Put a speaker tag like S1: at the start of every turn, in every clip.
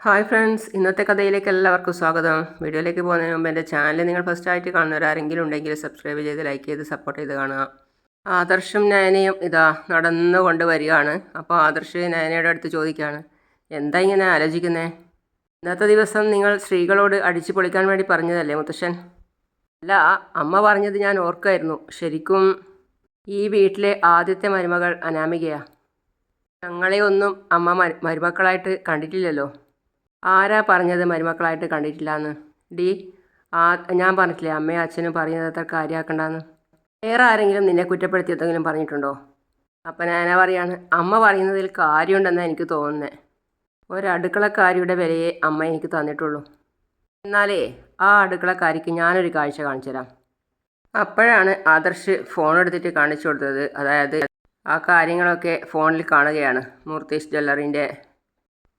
S1: Hi friends ഇന്നത്തെ കഥയിലേക്ക് എല്ലാവർക്കും സ്വാഗതം. വീഡിയോയിലേക്ക് പോകുന്നതിന് മുമ്പ് എന്റെ ചാനൽ നിങ്ങൾ ഫസ്റ്റ് ആയിട്ട് കാണുന്നവരാരെങ്കിലും ഉണ്ടെങ്കിൽ സബ്സ്ക്രൈബ് ചെയ്ത് ലൈക്ക് ചെയ്ത് സപ്പോർട്ട് ചെയ്ത് കാണുക. ആദർശും നയനയും ഇതാ നടന്നു കൊണ്ട് വരികയാണ് അപ്പോൾ ആദർശ് നയനയുടെ അടുത്ത് ചോദിക്കുകയാണ് എന്താ ഇങ്ങനെ ആലോചിക്കുന്നേ? ഇന്നത്തെ ദിവസം നിങ്ങൾ സ്ത്രീകളോട് അടിച്ചു പൊളിക്കാൻ വേണ്ടി പറഞ്ഞതല്ലേ മുത്തശ്ശൻ? അല്ല അമ്മ പറഞ്ഞത് ഞാൻ ഓർക്കായിരുന്നു. ശരിക്കും ഈ വീട്ടിലെ ആദ്യത്തെ മരുമകൾ അനാമികയാണ് ഞങ്ങളെയൊന്നും അമ്മ മരുമക്കളായിട്ട് കണ്ടിട്ടില്ലല്ലോ. ആരാ പറഞ്ഞത് മരുമക്കളായിട്ട് കണ്ടിട്ടില്ല എന്ന് ഡി ആ ഞാൻ പറഞ്ഞിട്ടില്ലേ അമ്മയും അച്ഛനും പറയുന്നത് അത്ര കാര്യമാക്കണ്ടെന്ന് വേറെ ആരെങ്കിലും നിന്നെ കുറ്റപ്പെടുത്തി എന്തെങ്കിലും പറഞ്ഞിട്ടുണ്ടോ? അപ്പം ഞാനാ പറയാണ് അമ്മ പറയുന്നതിൽ കാര്യമുണ്ടെന്നാണ് എനിക്ക് തോന്നുന്നത് ഒരടുക്കളക്കാരിയുടെ വിലയെ അമ്മ എനിക്ക് തന്നിട്ടുള്ളൂ. എന്നാലേ ആ അടുക്കളക്കാരിക്ക് ഞാനൊരു കാഴ്ച കാണിച്ചു തരാം അപ്പോഴാണ് ആദർശ് ഫോൺ എടുത്തിട്ട് കാണിച്ചു കൊടുത്തത്. അതായത് ആ കാര്യങ്ങളൊക്കെ ഫോണിൽ കാണുകയാണ്. മൂർത്തീഷ് ജ്വല്ലറിന്റെ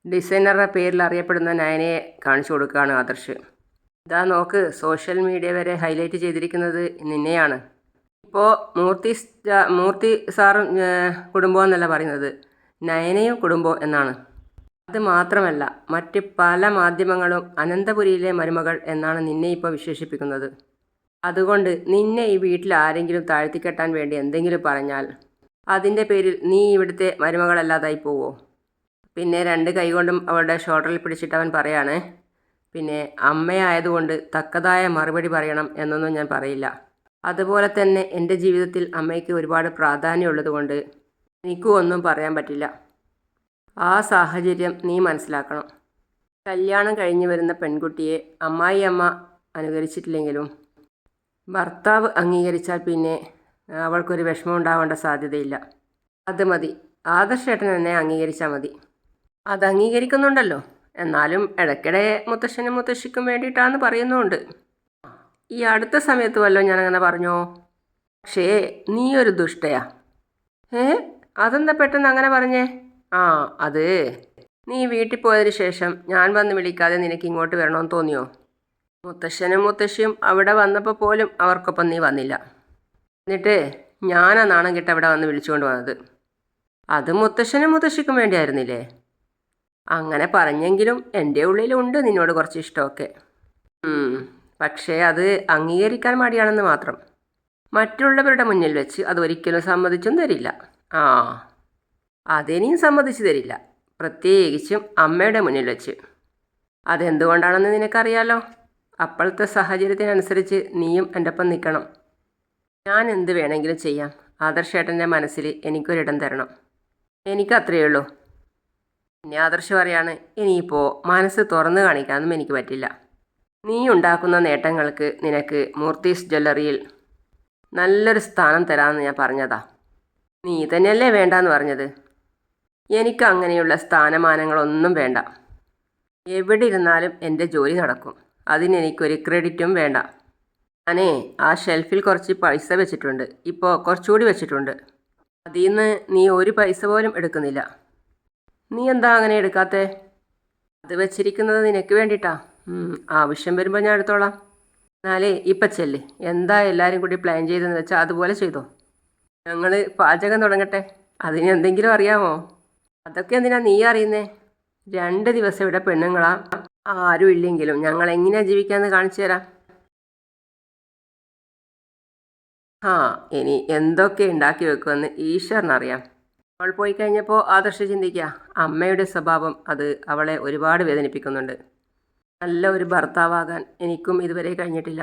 S1: ഡിസൈനറുടെ പേരിൽ അറിയപ്പെടുന്ന നയനയെ കാണിച്ചു കൊടുക്കുകയാണ് ആദർശ്. ഇതാ നോക്ക് സോഷ്യൽ മീഡിയ വരെ ഹൈലൈറ്റ് ചെയ്തിരിക്കുന്നത് നിന്നെയാണ്. ഇപ്പോൾ മൂർത്തി മൂർത്തി സാറും കുടുംബം എന്നല്ല പറയുന്നത് നയനയും കുടുംബം എന്നാണ്. അത് മാത്രമല്ല മറ്റ് പല മാധ്യമങ്ങളും അനന്തപുരിയിലെ മരുമകൾ എന്നാണ് നിന്നെ ഇപ്പോൾ വിശേഷിപ്പിക്കുന്നത്. അതുകൊണ്ട് നിന്നെ ഈ വീട്ടിൽ ആരെങ്കിലും താഴ്ത്തിക്കെട്ടാൻ വേണ്ടി എന്തെങ്കിലും പറഞ്ഞാൽ അതിന്റെ പേരിൽ നീ ഇവിടുത്തെ മരുമകളല്ലാതായി പോവോ? പിന്നെ രണ്ട് കൈകൊണ്ടും അവളുടെ ഷോൾഡറിൽ പിടിച്ചിട്ട് അവൻ പറയാണ് പിന്നെ അമ്മയായതുകൊണ്ട് തക്കതായ മറുപടി പറയണം എന്നൊന്നും ഞാൻ പറയില്ല. അതുപോലെ തന്നെ എന്റെ ജീവിതത്തിൽ അമ്മയ്ക്ക് ഒരുപാട് പ്രാധാന്യമുള്ളതുകൊണ്ട് എനിക്കും ഒന്നും പറയാൻ പറ്റില്ല. ആ സാഹചര്യം നീ മനസ്സിലാക്കണം. കല്യാണം കഴിഞ്ഞു വരുന്ന പെൺകുട്ടിയെ അമ്മായി അമ്മ അനുകരിച്ചിട്ടില്ലെങ്കിലും ഭർത്താവ് അംഗീകരിച്ചാൽ പിന്നെ അവൾക്കൊരു വിഷമം ഉണ്ടാവേണ്ട സാധ്യതയില്ല. അത് മതി. ആദർശേട്ടൻ എന്നെ അംഗീകരിച്ചാൽ മതി. അത് അംഗീകരിക്കുന്നുണ്ടല്ലോ. എന്നാലും ഇടയ്ക്കിടെ മുത്തശ്ശനും മുത്തശ്ശിക്കും വേണ്ടിയിട്ടാണെന്ന് പറയുന്നുമുണ്ട് ഈ അടുത്ത സമയത്ത് വല്ലോ ഞാനങ്ങനെ പറഞ്ഞോ? പക്ഷേ നീ ഒരു ദുഷ്ടയാ. ഏ? അതെന്താ പെട്ടെന്ന് അങ്ങനെ പറഞ്ഞേ? ആ അത് നീ വീട്ടിൽ പോയതിന് ശേഷം ഞാൻ വന്ന് വിളിക്കാതെ നിനക്ക് ഇങ്ങോട്ട് വരണമെന്ന് തോന്നിയോ? മുത്തശ്ശനും മുത്തശ്ശിയും അവിടെ വന്നപ്പോൾ പോലും അവർക്കൊപ്പം നീ വന്നില്ല. എന്നിട്ട് ഞാനാ നാണം കിട്ട അവിടെ വന്ന് വിളിച്ചുകൊണ്ട് വന്നത്. അത് മുത്തശ്ശനും മുത്തശ്ശിക്കും വേണ്ടിയായിരുന്നില്ലേ? അങ്ങനെ പറഞ്ഞെങ്കിലും എന്റെ ഉള്ളിലുണ്ട് നിന്നോട് കുറച്ച് ഇഷ്ടമൊക്കെ. പക്ഷേ അത് അംഗീകരിക്കാൻ മടിയാണെന്ന് മാത്രം. മറ്റുള്ളവരുടെ മുന്നിൽ വെച്ച് അത് ഒരിക്കലും സമ്മതിച്ചും തരില്ല. ആ അതിനെയും സമ്മതിച്ചു തരില്ല. പ്രത്യേകിച്ചും അമ്മയുടെ മുന്നിൽ വെച്ച്. അതെന്തുകൊണ്ടാണെന്ന് നിനക്കറിയാലോ? അപ്പോഴത്തെ സാഹചര്യത്തിനനുസരിച്ച് നീയും എന്റെ ഒപ്പം നിൽക്കണം. ഞാൻ എന്ത് വേണമെങ്കിലും ചെയ്യാം. ആദർശേട്ടന്റെ മനസ്സിൽ എനിക്കൊരിടം തരണം. എനിക്കത്രയേ ഉള്ളൂ. പിന്നെ ആദർശ് പറയാണ് ഇനിയിപ്പോൾ മനസ്സ് തുറന്നു കാണിക്കാനൊന്നും എനിക്ക് പറ്റില്ല. നീ ഉണ്ടാക്കുന്ന നേട്ടങ്ങൾക്ക് നിനക്ക് മൂർത്തീസ് ജ്വല്ലറിയിൽ നല്ലൊരു സ്ഥാനം തരാമെന്ന് ഞാൻ പറഞ്ഞതാ. നീ തന്നെയല്ലേ വേണ്ടാന്ന് പറഞ്ഞത്? എനിക്ക് അങ്ങനെയുള്ള സ്ഥാനമാനങ്ങളൊന്നും വേണ്ട. എവിടെ ഇരുന്നാലും എന്റെ ജോലി നടക്കും. അതിനെനിക്കൊരു ക്രെഡിറ്റും വേണ്ട. ഞാനേ ആ ഷെൽഫിൽ കുറച്ച് പൈസ വെച്ചിട്ടുണ്ട്. ഇപ്പോൾ കുറച്ചുകൂടി വെച്ചിട്ടുണ്ട്. അതിൽ നിന്ന് നീ ഒരു പൈസ പോലും എടുക്കുന്നില്ല. നീ എന്താ അങ്ങനെ എടുക്കാത്തേ? അത് വെച്ചിരിക്കുന്നത് നിനക്ക് വേണ്ടിയിട്ടാ ആവശ്യം വരുമ്പോൾ ഞാൻ എടുത്തോളാം. എന്നാലേ ഇപ്പം ചെല്ല്. എന്താ എല്ലാവരും കൂടി പ്ലാൻ ചെയ്തെന്ന് വെച്ചാൽ അതുപോലെ ചെയ്തോ. ഞങ്ങൾ പാചകം തുടങ്ങട്ടെ. അതിന് എന്തെങ്കിലും അറിയാമോ? അതൊക്കെ എന്തിനാ നീ അറിയുന്നേ? രണ്ട് ദിവസം ഇവിടെ പെണ്ണുങ്ങളാ. ആരും ഇല്ലെങ്കിലും ഞങ്ങൾ എങ്ങനെയാ ജീവിക്കാന്ന് കാണിച്ചു തരാം. ആ ഇനി എന്തൊക്കെ ഉണ്ടാക്കി വെക്കുമെന്ന് ഈശ്വരനറിയാം. അവൾ പോയി കഴിഞ്ഞപ്പോൾ ആദർശ ചിന്തിക്കുക അമ്മയുടെ സ്വഭാവം അത് അവളെ ഒരുപാട് വേദനിപ്പിക്കുന്നുണ്ട്. നല്ല ഒരു ഭർത്താവാകാൻ എനിക്കും ഇതുവരെ കഴിഞ്ഞിട്ടില്ല.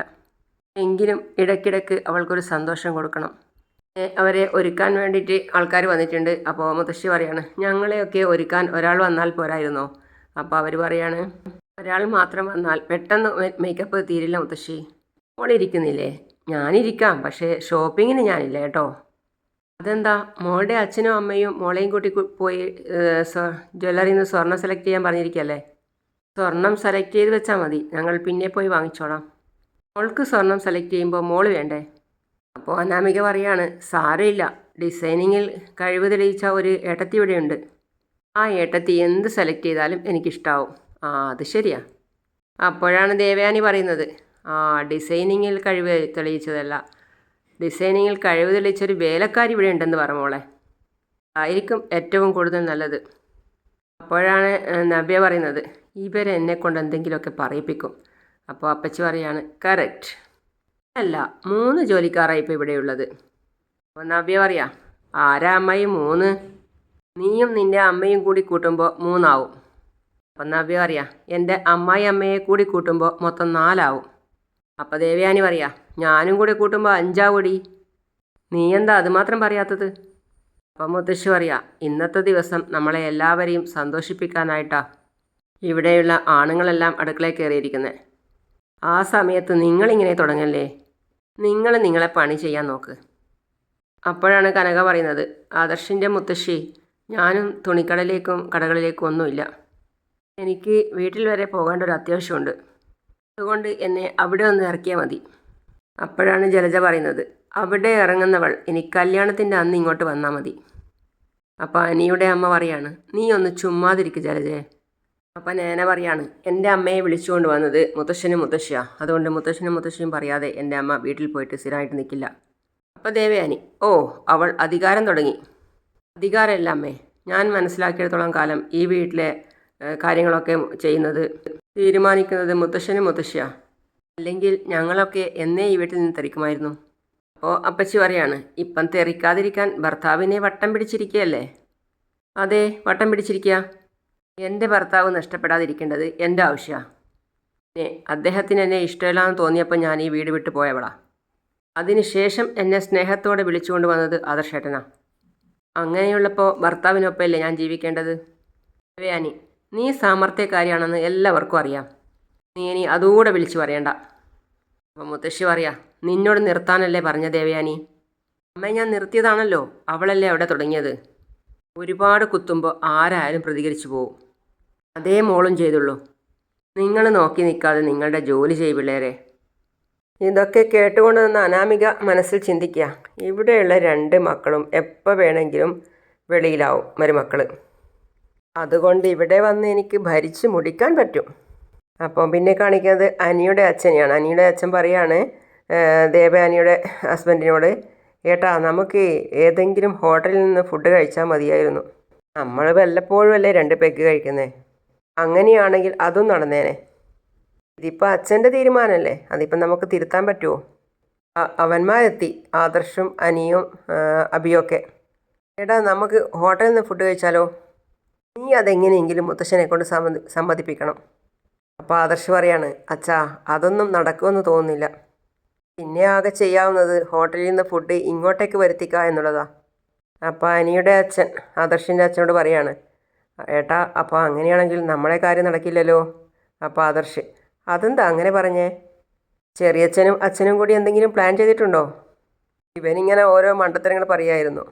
S1: എങ്കിലും ഇടയ്ക്കിടയ്ക്ക് അവൾക്കൊരു സന്തോഷം കൊടുക്കണം. അവരെ ഒരുക്കാൻ വേണ്ടിയിട്ട് ആൾക്കാർ വന്നിട്ടുണ്ട്. അപ്പോൾ മുത്തശ്ശി പറയാണ് ഞങ്ങളെയൊക്കെ ഒരുക്കാൻ ഒരാൾ വന്നാൽ പോരായിരുന്നോ? അപ്പോൾ അവർ പറയാണ് ഒരാൾ മാത്രം വന്നാൽ പെട്ടെന്ന് മേക്കപ്പ് തീരില്ല മുത്തശ്ശി. അവളിരിക്കുന്നില്ലേ ഞാനിരിക്കാം പക്ഷേ ഷോപ്പിങ്ങിന് ഞാനില്ല കേട്ടോ. അതെന്താ? മോളുടെ അച്ഛനും അമ്മയും മോളെയും കൂട്ടി പോയി ജ്വല്ലറിയിൽ നിന്ന് സ്വർണം സെലക്ട് ചെയ്യാൻ പറഞ്ഞിരിക്കല്ലേ? സ്വർണം സെലക്ട് ചെയ്ത് വെച്ചാൽ മതി. ഞങ്ങൾ പിന്നെ പോയി വാങ്ങിച്ചോളാം. മോൾക്ക് സ്വർണം സെലക്ട് ചെയ്യുമ്പോൾ മോൾ വേണ്ടേ? അപ്പോൾ അനാമിക പറയാണ് സാരമില്ല. ഡിസൈനിങ്ങിൽ കഴിവ് തെളിയിച്ച ഒരു ഏട്ടത്തി ഇവിടെയുണ്ട്. ആ ഏട്ടത്തി എന്ത് സെലക്ട് ചെയ്താലും എനിക്കിഷ്ടാവും. ആ അത് ശരിയാ. അപ്പോഴാണ് ദേവയാനി പറയുന്നത്. ആ ഡിസൈനിങ്ങിൽ കഴിവ് തെളിയിച്ചതല്ല. ഡിസൈനിങ്ങിൽ കഴിവ് തെളിയിച്ചൊരു വേലക്കാരി ഇവിടെ ഉണ്ടെന്ന് പറ മോളെ. ആയിരിക്കും ഏറ്റവും കൂടുതൽ നല്ലത്. അപ്പോഴാണ് നവ്യ പറയുന്നത് ഇവരെന്നെ കൊണ്ട് എന്തെങ്കിലുമൊക്കെ പറയിപ്പിക്കും. അപ്പോൾ അപ്പച്ചി പറയാണ് കറക്റ്റ്. അല്ല മൂന്ന് ജോലിക്കാരായി ഇപ്പോൾ ഇവിടെയുള്ളത് അപ്പോൾ നവ്യ പറയാം ആരാ മൂന്ന്? നീയും നിന്റെ അമ്മയും കൂടി കൂട്ടുമ്പോൾ മൂന്നാവും. അപ്പം നവ്യ പറയാം എന്റെ അമ്മായി അമ്മയെ കൂടി കൂട്ടുമ്പോൾ മൊത്തം നാലാവും. അപ്പം ദേവയാനി പറയാ ഞാനും കൂടി കൂട്ടുമ്പോൾ അഞ്ചാവൂടി നീ എന്താ അതുമാത്രം പറയാത്തത്? അപ്പം മുത്തശ്ശി പറയാ ഇന്നത്തെ ദിവസം നമ്മളെ എല്ലാവരെയും സന്തോഷിപ്പിക്കാനായിട്ടാ ഇവിടെയുള്ള ആണുങ്ങളെല്ലാം അടുക്കളയിൽ കയറിയിരിക്കുന്നത് ആ സമയത്ത് നിങ്ങളിങ്ങനെ തുടങ്ങല്ലേ? നിങ്ങൾ നിങ്ങളെ പണി ചെയ്യാൻ നോക്ക്. അപ്പോഴാണ് കനക പറയുന്നത് ആദർശിന്റെ മുത്തശ്ശി ഞാനും തുണിക്കടയിലേക്കും കടകളിലേക്കും ഒന്നുമില്ല. എനിക്ക് വീട്ടിൽ വരെ പോകേണ്ട ഒരു അത്യാവശ്യമുണ്ട്. അതുകൊണ്ട് എന്നെ അവിടെ ഒന്ന് ഇറക്കിയാൽ മതി. അപ്പോഴാണ് ജലജ പറയുന്നത് അവിടെ ഇറങ്ങുന്നവൾ ഇനി കല്യാണത്തിന്റെ അന്ന് ഇങ്ങോട്ട് വന്നാൽ മതി. അപ്പോൾ അനിയുടെ അമ്മ പറയാണ് നീ ഒന്ന് ചുമ്മാതിരിക്കുക ജലജയെ അപ്പം നേന പറയാണ് എന്റെ അമ്മയെ വിളിച്ചുകൊണ്ട് വന്നത് മുത്തശ്ശനും മുത്തശ്ശിയാ. അതുകൊണ്ട് മുത്തശ്ശനും മുത്തശ്ശിയും പറയാതെ എന്റെ അമ്മ വീട്ടിൽ പോയിട്ട് സ്ഥിരമായിട്ട് നിൽക്കില്ല അപ്പം ദേവയാനി ഓ അവൾ അധികാരം തുടങ്ങി. അധികാരമല്ല അമ്മേ ഞാൻ മനസ്സിലാക്കിയിടത്തോളം കാലം ഈ വീട്ടിലെ കാര്യങ്ങളൊക്കെ ചെയ്യുന്നത്. തീരുമാനിക്കുന്നത് മുത്തശ്ശനും മുത്തശ്ശിയാ. അല്ലെങ്കിൽ ഞങ്ങളൊക്കെ എന്നേ ഈ വീട്ടിൽ നിന്ന് തെറിക്കുമായിരുന്നു. അപ്പോൾ അപ്പച്ചി പറയാണ് ഇപ്പം തെറിക്കാതിരിക്കാൻ ഭർത്താവിനെ വട്ടം പിടിച്ചിരിക്കുകയല്ലേ? അതെ വട്ടം പിടിച്ചിരിക്കുക എന്റെ ഭർത്താവ് നഷ്ടപ്പെടാതിരിക്കേണ്ടത് എന്റെ ആവശ്യമാണ് അദ്ദേഹത്തിന് എന്നെ ഇഷ്ടമില്ലാന്ന് തോന്നിയപ്പോൾ ഞാൻ ഈ വീട് വിട്ടു പോയവളാ. അതിനുശേഷം എന്നെ സ്നേഹത്തോടെ വിളിച്ചുകൊണ്ട് വന്നത് ആദർശേട്ടനാ. അങ്ങനെയുള്ളപ്പോൾ ഭർത്താവിനൊപ്പമല്ലേ ഞാൻ ജീവിക്കേണ്ടത്? ദേവയാനി നീ സാമർത്ഥ്യക്കാരിയാണെന്ന് എല്ലാവർക്കും അറിയാം. നീ ഇനി അതുകൂടെ വിളിച്ചു പറയണ്ട. അപ്പം മുത്തശ്ശി പറയാ നിന്നോട് നിർത്താനല്ലേ പറഞ്ഞ ദേവയാനി? അമ്മ ഞാൻ നിർത്തിയതാണല്ലോ. അവളല്ലേ അവിടെ തുടങ്ങിയത്. ഒരുപാട് കുത്തുമ്പോൾ ആരായാലും പ്രതികരിച്ചു പോവും. അതേ മോളും ചെയ്തുള്ളൂ. നിങ്ങൾ നോക്കി നിൽക്കാതെ നിങ്ങളുടെ ജോലി ചെയ്യ് പിള്ളേരെ. ഇതൊക്കെ കേട്ടുകൊണ്ട് നിന്ന് അനാമിക മനസ്സിൽ ചിന്തിക്കുക. ഇവിടെയുള്ള രണ്ട് മക്കളും എപ്പോൾ വേണമെങ്കിലും വെളിയിലാവും മരുമക്കൾ അതുകൊണ്ട് ഇവിടെ വന്ന് എനിക്ക് ഭരിച്ച് മുടിക്കാൻ പറ്റും. അപ്പം പിന്നെ കാണിക്കുന്നത് അനിയുടെ അച്ഛനെയാണ്. അനിയുടെ അച്ഛൻ പറയാണ് ദേവയാനിയുടെ ഹസ്ബൻഡിനോട് ഏട്ടാ നമുക്ക് ഏതെങ്കിലും ഹോട്ടലിൽ നിന്ന് ഫുഡ് കഴിച്ചാൽ മതിയായിരുന്നു. നമ്മൾ വല്ലപ്പോഴും അല്ലേ രണ്ട് പെഗ് കഴിക്കുന്നേ? അങ്ങനെയാണെങ്കിൽ അതും നടന്നേനെ. ഇതിപ്പോൾ അച്ഛന്റെ തീരുമാനമല്ലേ? അതിപ്പം നമുക്ക് തിരുത്താൻ പറ്റുമോ അവന്മാരെത്തി. ആദർശും അനിയും അബിയൊക്കെ ഏട്ടാ നമുക്ക് ഹോട്ടലിൽ നിന്ന് ഫുഡ് കഴിച്ചാലോ? നീ അതെങ്ങനെയെങ്കിലും മുത്തശ്ശനെ കൊണ്ട് സമ്മതി സമ്മതിപ്പിക്കണം. അപ്പോൾ ആദർശ് പറയാണ് അച്ഛാ അതൊന്നും നടക്കുമെന്ന് തോന്നുന്നില്ല. പിന്നെ ആകെ ചെയ്യാവുന്നത് ഹോട്ടലിൽ നിന്ന് ഫുഡ് ഇങ്ങോട്ടേക്ക് വരുത്തിക്കുക എന്നുള്ളതാ. അപ്പോൾ അനിയുടെ അച്ഛൻ ആദർശിന്റെ അച്ഛനോട് പറയാണ് ഏട്ടാ അപ്പോൾ അങ്ങനെയാണെങ്കിൽ നമ്മളെ കാര്യം നടക്കില്ലല്ലോ. അപ്പോൾ ആദർശ് അതെന്താ അങ്ങനെ പറഞ്ഞേ? ചെറിയച്ഛനും അച്ഛനും കൂടി എന്തെങ്കിലും പ്ലാൻ ചെയ്തിട്ടുണ്ടോ? ഇവനിങ്ങനെ ഓരോ മണ്ടത്തരങ്ങൾ പറയായിരുന്നു.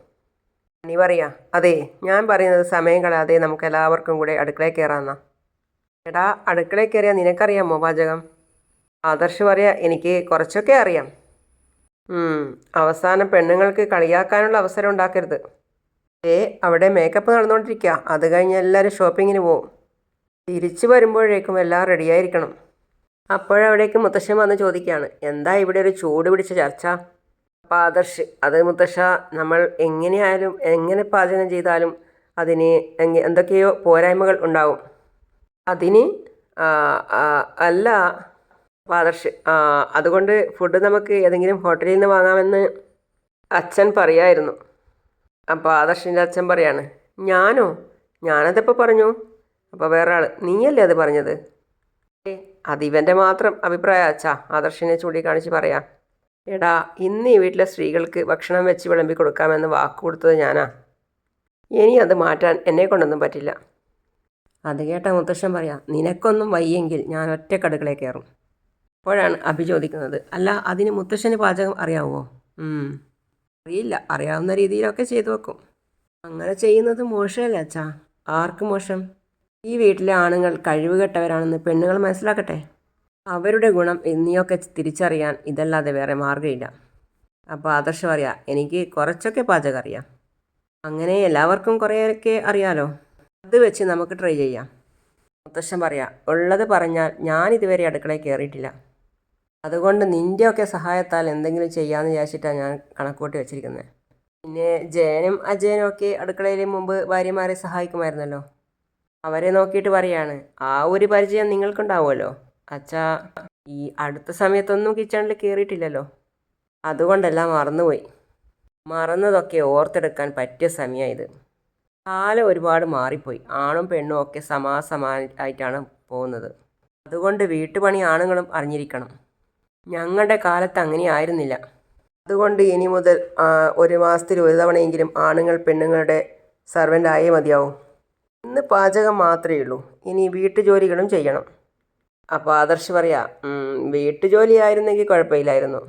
S1: നീ പറയാ. അതെ ഞാൻ പറയുന്നത് സമയം കളയാതെ നമുക്ക് എല്ലാവർക്കും കൂടെ അടുക്കളയിൽ കയറാമെന്നാ എടാ അടുക്കളയിൽ കയറിയാൽ നിനക്കറിയാമോ പാചകം ആദർശ് പറയാ എനിക്ക് കുറച്ചൊക്കെ അറിയാം. അവസാനം പെണ്ണുങ്ങൾക്ക് കളിയാക്കാനുള്ള അവസരം ഉണ്ടാക്കരുത്. ഏ അവിടെ മേക്കപ്പ് നടന്നുകൊണ്ടിരിക്കുക അത് കഴിഞ്ഞ് എല്ലാവരും ഷോപ്പിങ്ങിന് പോവും. തിരിച്ചു വരുമ്പോഴേക്കും എല്ലാം റെഡിയായിരിക്കണം അപ്പോഴവിടേക്ക് മുത്തശ്ശൻ വന്ന് ചോദിക്കുകയാണ് എന്താ ഇവിടെ ഒരു ചൂട് പിടിച്ച ചർച്ച? ആദർശ് അത് മുത്തശ്ശ നമ്മൾ എങ്ങനെയായാലും എങ്ങനെ പാചകം ചെയ്താലും അതിന് എന്തൊക്കെയോ പോരായ്മകൾ ഉണ്ടാവും. അതിന് അല്ല പാദർഷ് അതുകൊണ്ട് ഫുഡ് നമുക്ക് ഏതെങ്കിലും ഹോട്ടലിൽ നിന്ന് വാങ്ങാമെന്ന് അച്ഛൻ പറയായിരുന്നു. അപ്പോൾ ആദർശിന്റെ അച്ഛൻ പറയാണ് ഞാനോ? ഞാനതിപ്പോൾ പറഞ്ഞു. അപ്പോൾ വേറെ ആൾ നീയല്ലേ അത് പറഞ്ഞത്? അതിവന്റെ മാത്രം അഭിപ്രായം അച്ഛാ. ആദർശിനെ ചൂണ്ടിക്കാണിച്ച് പറയാം. എടാ ഇന്ന് ഈ വീട്ടിലെ സ്ത്രീകൾക്ക് ഭക്ഷണം വെച്ച് വിളമ്പി കൊടുക്കാമെന്ന് വാക്ക് കൊടുത്തത് ഞാനാ. ഇനി അത് മാറ്റാൻ എന്നെ കൊണ്ടൊന്നും പറ്റില്ല. അത് കേട്ട മുത്തശ്ശൻ പറയാം നിനക്കൊന്നും വയ്യെങ്കിൽ ഞാൻ ഒറ്റ കടുക്കളെ കയറും. അപ്പോഴാണ് അഭി ചോദിക്കുന്നത് അല്ല അതിന് മുത്തശ്ശന് പാചകം അറിയാവോ? അറിയില്ല അറിയാവുന്ന രീതിയിലൊക്കെ ചെയ്തു വെക്കും. അങ്ങനെ ചെയ്യുന്നത് മോശമല്ല അച്ഛാ? ആർക്ക് മോശം? ഈ വീട്ടിലെ ആണുങ്ങൾ കഴിവ് കെട്ടവരാണെന്ന് പെണ്ണുങ്ങൾ മനസ്സിലാക്കട്ടെ. അവരുടെ ഗുണം എന്നിയൊക്കെ തിരിച്ചറിയാൻ ഇതല്ലാതെ വേറെ മാർഗമില്ല. അപ്പോൾ ആദർശം അറിയാം. എനിക്ക് കുറച്ചൊക്കെ പാചകം അറിയാം. അങ്ങനെ എല്ലാവർക്കും കുറേയൊക്കെ അറിയാലോ? അത് വെച്ച് നമുക്ക് ട്രൈ ചെയ്യാം. മുത്തശ്ശൻ പറയാം ഉള്ളത് പറഞ്ഞാൽ ഞാൻ ഇതുവരെ അടുക്കളയിൽ കയറിയിട്ടില്ല അതുകൊണ്ട് നിന്റെയൊക്കെ സഹായത്താൽ എന്തെങ്കിലും ചെയ്യാമെന്ന് വിചാരിച്ചിട്ടാണ് ഞാൻ കണക്കൂട്ടി വെച്ചിരിക്കുന്നത് പിന്നെ ജയനും അജയനും ഒക്കെ അടുക്കളയിൽ മുമ്പ് ഭാര്യമാരെ സഹായിക്കുമായിരുന്നല്ലോ. അവരെ നോക്കിയിട്ട് പറയാണ് ആ ഒരു പരിചയം നിങ്ങൾക്കുണ്ടാവുമല്ലോ. അച്ഛാ ഈ അടുത്ത സമയത്തൊന്നും കിച്ചണിൽ കയറിയിട്ടില്ലല്ലോ അതുകൊണ്ടല്ല മറന്നുപോയി. മറന്നതൊക്കെ ഓർത്തെടുക്കാൻ പറ്റിയ സമയമായത് കാലം ഒരുപാട് മാറിപ്പോയി. ആണും പെണ്ണും ഒക്കെ സമാസമായിട്ടാണ് പോകുന്നത്. അതുകൊണ്ട് വീട്ടുപണി ആണുങ്ങളും അറിഞ്ഞിരിക്കണം. ഞങ്ങളുടെ കാലത്ത് അങ്ങനെ ആയിരുന്നില്ല. അതുകൊണ്ട് ഇനി മുതൽ ഒരു മാസത്തിൽ ഒരു തവണയെങ്കിലും ആണുങ്ങൾ പെണ്ണുങ്ങളുടെ സർവന്റ് ആയേ മതിയാവും. ഇന്ന് പാചകം മാത്രമേ ഉള്ളൂ. ഇനി വീട്ടുജോലികളും ചെയ്യണം. അപ്പോൾ ആദർശ് പറയാ വീട്ടു വീട്ടുജോലി ആയിരുന്നെങ്കിൽ കുഴപ്പമില്ലായിരുന്നു.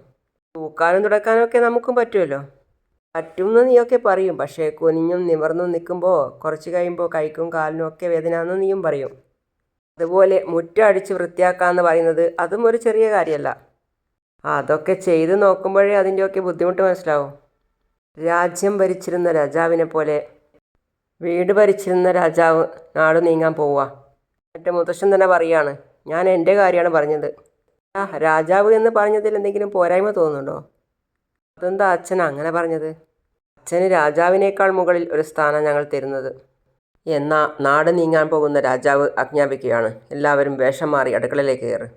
S1: തൂക്കാനും തുടക്കാനൊക്കെ നമുക്കും പറ്റുമല്ലോ. പറ്റുമെന്ന് നീയൊക്കെ പറയും പക്ഷേ കുനിഞ്ഞും നിവർന്നും നിൽക്കുമ്പോൾ കുറച്ച് കഴിയുമ്പോൾ കൈക്കും കാലിനും ഒക്കെ വേദന എന്ന് നീയും പറയും. അതുപോലെ മുറ്റടിച്ച് വൃത്തിയാക്കാന്ന് പറയുന്നത് അതും ഒരു ചെറിയ കാര്യമല്ല. അതൊക്കെ ചെയ്ത് നോക്കുമ്പോഴേ അതിന്റെയൊക്കെ ബുദ്ധിമുട്ട് മനസ്സിലാവും. രാജ്യം ഭരിച്ചിരുന്ന രാജാവിനെ പോലെ വീട് ഭരിച്ചിരുന്ന രാജാവ് നാട് നീങ്ങാൻ പോവുക. എന്നിട്ട് മുത്തശ്ശൻ തന്നെ പറയാണ് ഞാൻ എന്റെ കാര്യമാണ് പറഞ്ഞത്. ആ രാജാവ് എന്ന് പറഞ്ഞതിൽ എന്തെങ്കിലും പോരായ്മ തോന്നുന്നുണ്ടോ? അതെന്താ അച്ഛൻ അങ്ങനെ പറഞ്ഞത്? അച്ഛന് രാജാവിനേക്കാൾ മുകളിൽ ഒരു സ്ഥാനം ഞങ്ങൾ തരുന്നത്. എന്നാ നാട് നീങ്ങാൻ പോകുന്ന രാജാവ് ആജ്ഞാപിക്കുകയാണ്. എല്ലാവരും വേഷം മാറി അടുക്കളയിലേക്ക് കയറ്.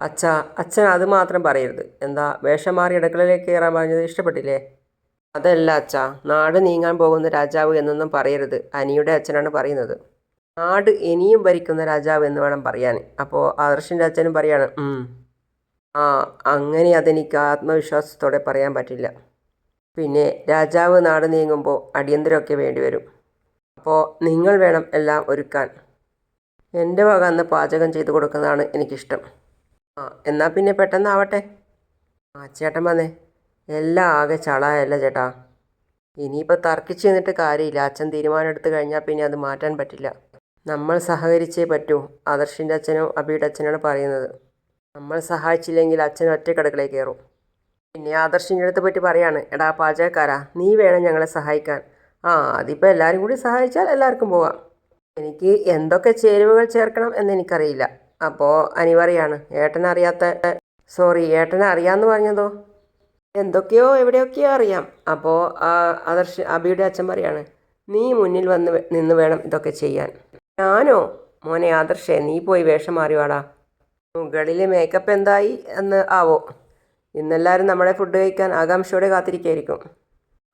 S1: അച്ഛാ അച്ഛൻ അത് മാത്രം പറയരുത്. എന്താ വേഷം മാറി അടുക്കളയിലേക്ക് കയറാൻ പറഞ്ഞത് ഇഷ്ടപ്പെട്ടില്ലേ? അതല്ല അച്ഛാ നാട് നീങ്ങാൻ പോകുന്ന രാജാവ് എന്നൊന്നും പറയരുത്. അനിയുടെ അച്ഛനാണ് പറയുന്നത്. നാട് ഇനിയും ഭരിക്കുന്ന രാജാവ് എന്ന് വേണം പറയാൻ. അപ്പോൾ ആദർശന്റെ അച്ഛനും പറയാണ് ആ അങ്ങനെ അതെനിക്ക് ആത്മവിശ്വാസത്തോടെ പറയാൻ പറ്റില്ല. പിന്നെ രാജാവ് നാട് നീങ്ങുമ്പോൾ അടിയന്തരമൊക്കെ വേണ്ടി വരും. അപ്പോൾ നിങ്ങൾ വേണം എല്ലാം ഒരുക്കാൻ. എന്റെ വക അന്ന് പാചകം ചെയ്തു കൊടുക്കുന്നതാണ് എനിക്കിഷ്ടം. ആ എന്നാൽ പിന്നെ പെട്ടെന്നാവട്ടെ. ആ ചേട്ടൻ വന്നേ. എല്ലാം ആകെ ചളായല്ല ചേട്ടാ. ഇനിയിപ്പോൾ തർക്കിച്ച് നിന്നിട്ട് കാര്യമില്ല. അച്ഛൻ തീരുമാനം എടുത്തു കഴിഞ്ഞാൽ പിന്നെ അത് മാറ്റാൻ പറ്റില്ല. നമ്മൾ സഹകരിച്ചേ പറ്റൂ ആദർശിന്റെ അച്ഛനോ അബിയുടെ അച്ഛനാണ് പറയുന്നത്. നമ്മൾ സഹായിച്ചില്ലെങ്കിൽ അച്ഛൻ ഒറ്റക്കടക്കളയിൽ കയറും. പിന്നെ ആദർശിന്റെ അടുത്ത് പറ്റി പറയാണ് എടാ പാചകക്കാരാ നീ വേണം ഞങ്ങളെ സഹായിക്കാൻ. ആ അതിപ്പോൾ എല്ലാവരും കൂടി സഹായിച്ചാൽ എല്ലാവർക്കും പോവാം എനിക്ക് എന്തൊക്കെ ചേരുവകൾ ചേർക്കണം എന്ന് എനിക്കറിയില്ല. അപ്പോൾ അനിവാര്യമാണ് ഏട്ടനറിയാത്ത സോറി ഏട്ടനെ അറിയാമെന്ന് പറഞ്ഞതോ? എന്തൊക്കെയോ എവിടെയൊക്കെയോ അറിയാം. അപ്പോൾ ആദർശ് അബിയുടെ അച്ഛൻ പറയാണ് നീ മുന്നിൽ വന്ന് നിന്ന് വേണം ഇതൊക്കെ ചെയ്യാൻ. ഞാനോ? മോനെ ആദർശേ നീ പോയി വേഷം മാറിവാടാ. മുകളിലെ മേക്കപ്പ് എന്തായി എന്ന് ആവോ. ഇന്നെല്ലാവരും നമ്മളെ ഫുഡ് കഴിക്കാൻ ആകാംക്ഷയോടെ കാത്തിരിക്കായിരിക്കും.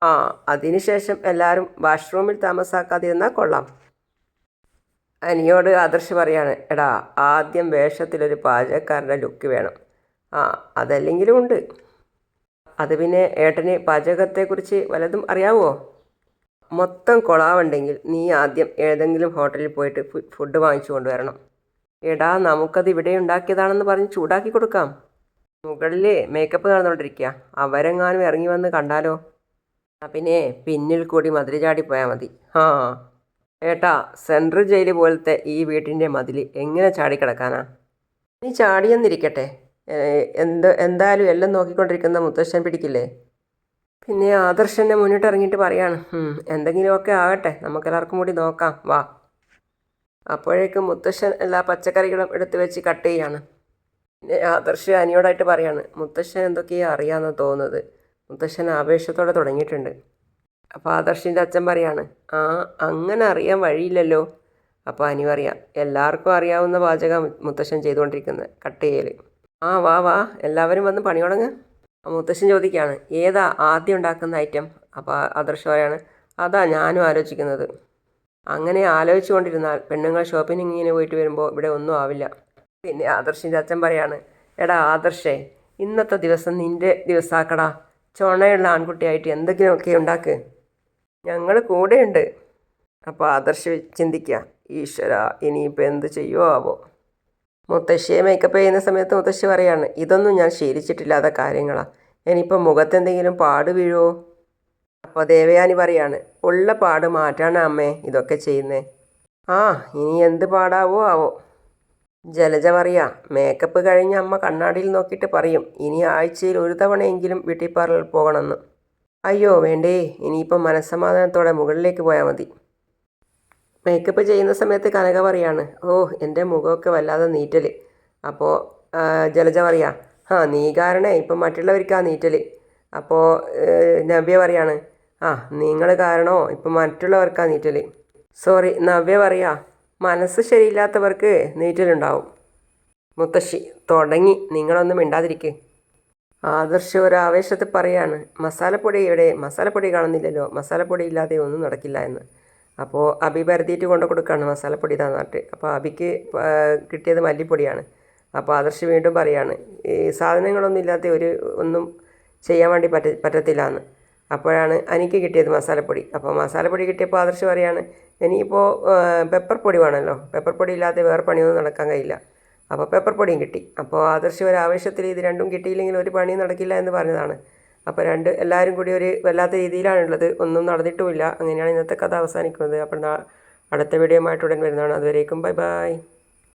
S1: ആ അതിനുശേഷം എല്ലാവരും വാഷ്റൂമിൽ താമസാക്കാതിരുന്നാൽ കൊള്ളാം. അനിയോട് ആദർശ് പറയാണ് എടാ ആദ്യം വേഷത്തിലൊരു പാചകക്കാരന്റെ ലുക്ക് വേണം. ആ അതല്ലെങ്കിലും ഉണ്ട്. അത് പിന്നെ ഏട്ടന് പാചകത്തെക്കുറിച്ച് വല്ലതും അറിയാവോ? മൊത്തം കൊളാവുണ്ടെങ്കിൽ നീ ആദ്യം ഏതെങ്കിലും ഹോട്ടലിൽ പോയിട്ട് ഫുഡ് വാങ്ങിച്ചു കൊണ്ടുവരണം. എടാ നമുക്കത് ഇവിടെ ഉണ്ടാക്കിയതാണെന്ന് പറഞ്ഞ് ചൂടാക്കി കൊടുക്കാം. മുകളിൽ മേക്കപ്പ് നടന്നുകൊണ്ടിരിക്കുക അവരെങ്ങാനും ഇറങ്ങി വന്ന് കണ്ടാലോ? പിന്നെ പിന്നിൽ കൂടി മതിൽ ചാടി പോയാൽ മതി. ആ ഏട്ടാ സെൻട്രൽ ജയിൽ പോലത്തെ ഈ വീട്ടിന്റെ മതിൽ എങ്ങനെ ചാടിക്കിടക്കാനാ? നീ ചാടിയെന്നിരിക്കട്ടെ. എന്ത് എന്തായാലും എല്ലാം നോക്കിക്കൊണ്ടിരിക്കുന്ന മുത്തശ്ശൻ പിടിക്കില്ലേ? പിന്നെ ആദർശനെ മുന്നിട്ട് ഇറങ്ങിയിട്ട് പറയാണ് "ഉം, എന്തെങ്കിലുമൊക്കെ ആകട്ടെ നമുക്കെല്ലാവർക്കും കൂടി നോക്കാം വാ. അപ്പോഴേക്കും മുത്തശ്ശൻ എല്ലാ പച്ചക്കറികളും എടുത്തു വെച്ച് കട്ട് ചെയ്യാണ്. പിന്നെ ആദർശ് അനിയോടായിട്ട് പറയാണ് മുത്തശ്ശൻ എന്തൊക്കെയാ അറിയാമെന്ന് തോന്നുന്നത്? മുത്തശ്ശൻ ആവേശത്തോടെ തുടങ്ങിയിട്ടുണ്ട്. അപ്പോൾ ആദർശിന്റെ അച്ഛൻ പറയാണ് ആ അങ്ങനെ അറിയാൻ വഴിയില്ലല്ലോ. അപ്പോൾ അനി പറയാം എല്ലാവർക്കും അറിയാവുന്ന പാചകം മുത്തശ്ശൻ ചെയ്തുകൊണ്ടിരിക്കുന്നത് കട്ട് ചെയ്യൽ ആ വാ വാ എല്ലാവരും വന്ന് പണി തുടങ്ങ് ആ മുത്തശ്ശൻ ചോദിക്കുകയാണ് ഏതാ ആദ്യം ഉണ്ടാക്കുന്ന ഐറ്റം അപ്പോൾ ആദർശ് പറയാണ് അതാ ഞാനും ആലോചിക്കുന്നത്. അങ്ങനെ ആലോചിച്ചു കൊണ്ടിരുന്നാൽ പെണ്ണുങ്ങൾ ഷോപ്പിങ്ങിന് പോയിട്ട് വരുമ്പോൾ ഇവിടെ ഒന്നും ആവില്ല. പിന്നെ ആദർശിന്റെ അച്ഛൻ പറയാണ് എടാ ആദർശേ ഇന്നത്തെ ദിവസം നിന്റെ ദിവസമാക്കടാ ചുണയുള്ള ആൺകുട്ടിയായിട്ട് എന്തെങ്കിലുമൊക്കെ ഉണ്ടാക്ക്. ഞങ്ങൾ കൂടെയുണ്ട്. അപ്പോൾ ആദർശ് ചിന്തിക്കുക ഈശ്വര ഇനിയിപ്പോൾ എന്ത് ചെയ്യുമോ ആവോ മുത്തശ്ശിയെ മേക്കപ്പ് ചെയ്യുന്ന സമയത്ത് മുത്തശ്ശി പറയാണ് ഇതൊന്നും ഞാൻ ശീലിച്ചിട്ടില്ലാത്ത കാര്യങ്ങളാണ് ഇനിയിപ്പോൾ മുഖത്തെന്തെങ്കിലും പാട് വീഴുമോ അപ്പോൾ ദേവയാനി പറയാണ് ഉള്ള പാട് മാറ്റാണ് അമ്മേ ഇതൊക്കെ ചെയ്യുന്നേ. ആ ഇനി എന്ത് പാടാവോ ആവോ. ജലജ പറയാ മേക്കപ്പ് കഴിഞ്ഞ് അമ്മ കണ്ണാടിയിൽ നോക്കിയിട്ട് പറയും ഇനി ആഴ്ചയിൽ ഒരു തവണയെങ്കിലും ബ്യൂട്ടി പാർലറിൽ പോകണമെന്ന്. അയ്യോ വേണ്ടേ ഇനിയിപ്പം മനസ്സമാധാനത്തോടെ മുകളിലേക്ക് പോയാൽ മതി. മേക്കപ്പ് ചെയ്യുന്ന സമയത്ത് കനക പറയാണ് ഓ എന്റെ മുഖമൊക്കെ വല്ലാതെ നീറ്റൽ അപ്പോൾ ജലജ പറയാ ആ നീ കാരണേ ഇപ്പം മറ്റുള്ളവർക്കാ നീറ്റൽ അപ്പോൾ നവ്യ പറയാണ് ആ നിങ്ങൾ കാരണോ ഇപ്പം മറ്റുള്ളവർക്കാ നീറ്റൽ സോറി നവ്യ പറയാ മനസ്സ് ശരിയില്ലാത്തവർക്ക് നീറ്റലുണ്ടാവും. മുത്തശ്ശി തുടങ്ങി നിങ്ങളൊന്നും മിണ്ടാതിരിക്ക്. ആദർശ് ഒരു ആവേശത്തിൽ പറയാണ് മസാലപ്പൊടി ഇവിടെ മസാലപ്പൊടി കാണുന്നില്ലല്ലോ മസാലപ്പൊടി ഇല്ലാതെ ഒന്നും നടക്കില്ല എന്ന്. അപ്പോൾ അബി പരത്തിയിട്ട് കൊണ്ട് കൊടുക്കുകയാണ് മസാലപ്പൊടി പറഞ്ഞിട്ട്. അപ്പോൾ അബിക്ക് കിട്ടിയത് മല്ലിപ്പൊടിയാണ്. അപ്പോൾ ആദർശ് വീണ്ടും പറയാണ് ഈ സാധനങ്ങളൊന്നും ഇല്ലാത്ത ഒരു ഒന്നും ചെയ്യാൻ വേണ്ടി പറ്റ പറ്റത്തില്ല എന്ന് അപ്പോഴാണ് എനിക്ക് കിട്ടിയത് മസാലപ്പൊടി. അപ്പോൾ മസാലപ്പൊടി കിട്ടിയപ്പോൾ ആദർശ് പറയാണ് ഇനിയിപ്പോൾ പെപ്പർ പൊടി വേണമല്ലോ പെപ്പർ പൊടി ഇല്ലാതെ വേറെ പണിയൊന്നും നടക്കാൻ കഴിയില്ല. അപ്പോൾ പെപ്പർ പൊടിയും കിട്ടി. അപ്പോൾ ആദർശ് ഒരു ആവേശത്തിൽ ഇത് രണ്ടും കിട്ടിയില്ലെങ്കിൽ ഒരു പണിയും നടക്കില്ല എന്ന് പറഞ്ഞതാണ്. അപ്പോൾ രണ്ട് എല്ലാവരും കൂടി ഒരു വല്ലാത്ത രീതിയിലാണുള്ളത്. ഒന്നും നടന്നിട്ടുമില്ല. അങ്ങനെയാണ് ഇന്നത്തെ കഥ അവസാനിക്കുന്നത്. അപ്പോൾ അടുത്ത വീഡിയോ ആയിട്ട് ഉടൻ വരുന്നതാണ്. അതുവരേക്കും ബൈ ബൈ.